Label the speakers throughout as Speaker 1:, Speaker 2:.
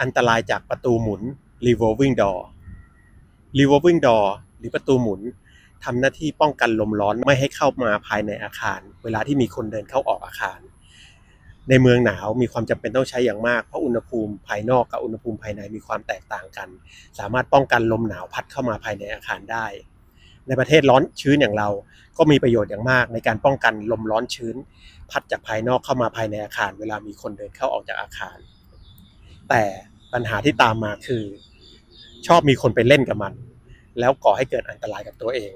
Speaker 1: อันตรายจากประตูหมุน revolving door revolving door หรือประตูหมุนทำหน้าที่ป้องกันลมร้อนไม่ให้เข้ามาภายในอาคาร เวลาที่มีคนเดินเข้าออกอาคาร ในเมืองหนาวมีความจำเป็นต้องใช้อย่างมากเพราะอุณหภูมิภายนอกกับอุณหภูมิภายในมีความแตกต่างกัน สามารถป้องกันลมหนาวพัดเข้ามาภายในอาคารได้ ในประเทศร้อนชื้นอย่างเรา ก็มีประโยชน์อย่างมากในการป้องกันลมร้อนชื้น พัดจากภายนอกเข้ามาภายในอาคาร เวลามีคนเดินเข้าออกจากอาคาร แต่ ปัญหาที่ตามมาคือ ชอบมีคนไปเล่นกับมัน แล้วก่อให้เกิดอันตรายกับตัวเอง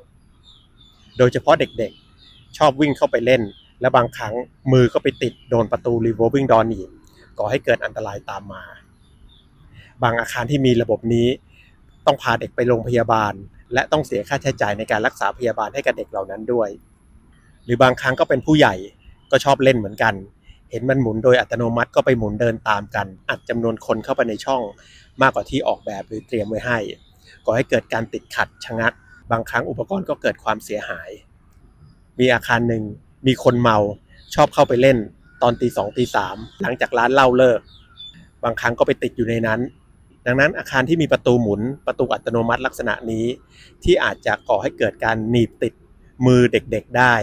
Speaker 1: โดยเฉพาะเด็กๆ ชอบวิ่งเข้าไปเล่น และบางครั้งมือก็ไปติดโดนประตู revolving door หนีบก่อให้เกิดอันตรายตามมา บางอาคารที่มีระบบนี้ ต้องพาเด็กไปโรงพยาบาล และต้องเสียค่าใช้จ่ายในการรักษาพยาบาลให้กับเด็กเหล่านั้นด้วย หรือบางครั้งก็เป็นผู้ใหญ่ก็ชอบเล่นเหมือนกัน เห็นมันหมุนโดยอัตโนมัติก็ไปหมุนเดินตามกัน อัดจำนวนคนเข้าไปในช่อง มากกว่าที่ออกแบบหรือเตรียมไว้ให้ก่อให้เกิดการติดขัดชะงัก บางครั้งอุปกรณ์ก็เกิดความเสียหาย มีอาคารหนึ่งมีคนเมาชอบเข้าไปเล่น ตอนตีสองตีสามหลังจากร้านเหล้าเลิก บางครั้งก็ไปติดอยู่ในนั้น ดังนั้นอาคารที่มีประตูหมุนประตูอัตโนมัติลักษณะนี้ ที่อาจจะก่อให้เกิดการหนีบติดมือเด็กๆได้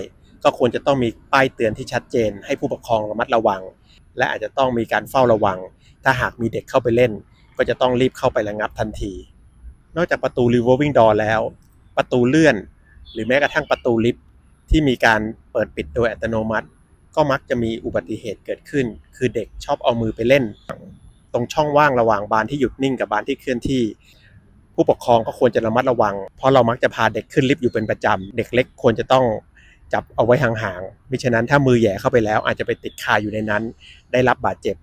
Speaker 1: ก็ควรจะต้องมีป้ายเตือนที่ชัดเจน ให้ผู้ปกครองระมัดระวัง และอาจจะต้องมีการเฝ้าระวัง ถ้าหากมีเด็กเข้าไปเล่น ก็จะต้องรีบเข้าไประงับทันที นอกจากประตู revolving door แล้ว ประตูเลื่อน หรือแม้กระทั่งประตูลิฟต์ที่มีการเปิดปิดโดยอัตโนมัติ ก็มักจะมีอุบัติเหตุเกิดขึ้น คือเด็กชอบเอามือไปเล่น ตรงช่องว่างระหว่างบานที่หยุดนิ่งกับบานที่เคลื่อนที่ผู้ปกครองก็ควรจะระมัดระวัง เพราะเรามักจะพาเด็กขึ้นลิฟต์อยู่เป็นประจำ เด็กเล็กควรจะต้อง จับเอาไว้ห่างๆมิฉะนั้นถ้ามือแย่เข้าไปแล้วอาจจะไปติดคาอยู่ในนั้น ได้รับบาดเจ็บ